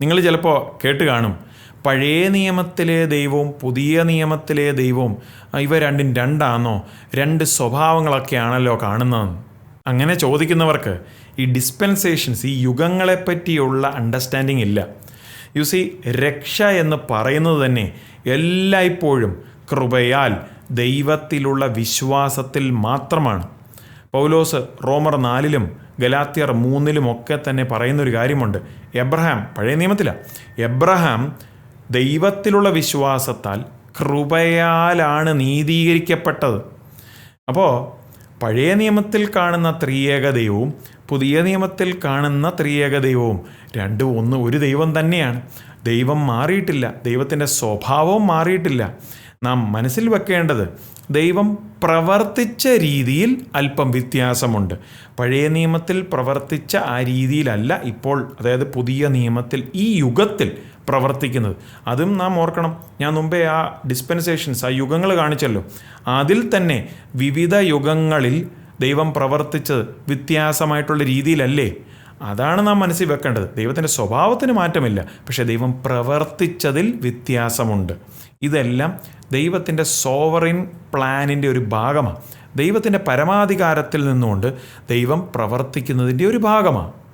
നിങ്ങൾ ചിലപ്പോൾ കേട്ട് കാണും പഴയ നിയമത്തിലെ ദൈവവും പുതിയ നിയമത്തിലെ ദൈവവും ഇവ രണ്ടും രണ്ടാണോ രണ്ട് സ്വഭാവങ്ങളൊക്കെയാണല്ലോ കാണുന്നതെന്ന് അങ്ങനെ ചോദിക്കുന്നവർക്ക് ഈ ഡിസ്പെൻസേഷൻസ് ഈ യുഗങ്ങളെപ്പറ്റിയുള്ള അണ്ടർസ്റ്റാൻഡിങ് ഇല്ല. യു സി രക്ഷ എന്ന് പറയുന്നത് തന്നെ എല്ലായ്പ്പോഴും കൃപയാൽ ദൈവത്തിലുള്ള വിശ്വാസത്തിൽ മാത്രമാണ്. പൗലോസ് റോമർ നാലിലും ഗലാത്തിയർ മൂന്നിലും ഒക്കെ തന്നെ പറയുന്നൊരു കാര്യമുണ്ട്. എബ്രഹാം പഴയ നിയമത്തിലാണ് എബ്രഹാം ദൈവത്തിലുള്ള വിശ്വാസത്താൽ കൃപയാലാണ് നീതീകരിക്കപ്പെട്ടത്. അപ്പോൾ പഴയ നിയമത്തിൽ കാണുന്ന ത്രിയേക ദൈവവും പുതിയ നിയമത്തിൽ കാണുന്ന ത്രിയേക ദൈവവും രണ്ടും ഒന്ന് ഒരു ദൈവം തന്നെയാണ്. ദൈവം മാറിയിട്ടില്ല. ദൈവത്തിന്റെ സ്വഭാവവും മാറിയിട്ടില്ല. നാം മനസ്സിൽ വെക്കേണ്ടത് ദൈവം പ്രവർത്തിച്ച രീതിയിൽ അല്പം വ്യത്യാസമുണ്ട്. പഴയ നിയമത്തിൽ പ്രവർത്തിച്ച ആ രീതിയിലല്ല ഇപ്പോൾ അതായത് പുതിയ നിയമത്തിൽ ഈ യുഗത്തിൽ പ്രവർത്തിക്കുന്നത്. അതും നാം ഓർക്കണം. ഞാൻ മുമ്പേ ആ ഡിസ്പെൻസേഷൻസ് ആ യുഗങ്ങൾ കാണിച്ചല്ലോ. അതിൽ തന്നെ വിവിധ യുഗങ്ങളിൽ ദൈവം പ്രവർത്തിച്ചത് വ്യത്യാസമായിട്ടുള്ള രീതിയിലല്ലേ? അതാണ് നാം മനസ്സിൽ വെക്കേണ്ടത്. ദൈവത്തിന്റെ സ്വഭാവത്തിന് മാറ്റമില്ല. പക്ഷേ ദൈവം പ്രവർത്തിച്ചതിൽ വ്യത്യാസമുണ്ട്. ഇതെല്ലാം ദൈവത്തിന്റെ സോവറിൻ പ്ലാനിന്റെ ഒരു ഭാഗമാണ് ദൈവത്തിന്റെ പരമാധികാരത്തിൽ നിന്നുകൊണ്ട് ദൈവം പ്രവർത്തിക്കുന്നതിന്റെ ഒരു ഭാഗമാണ്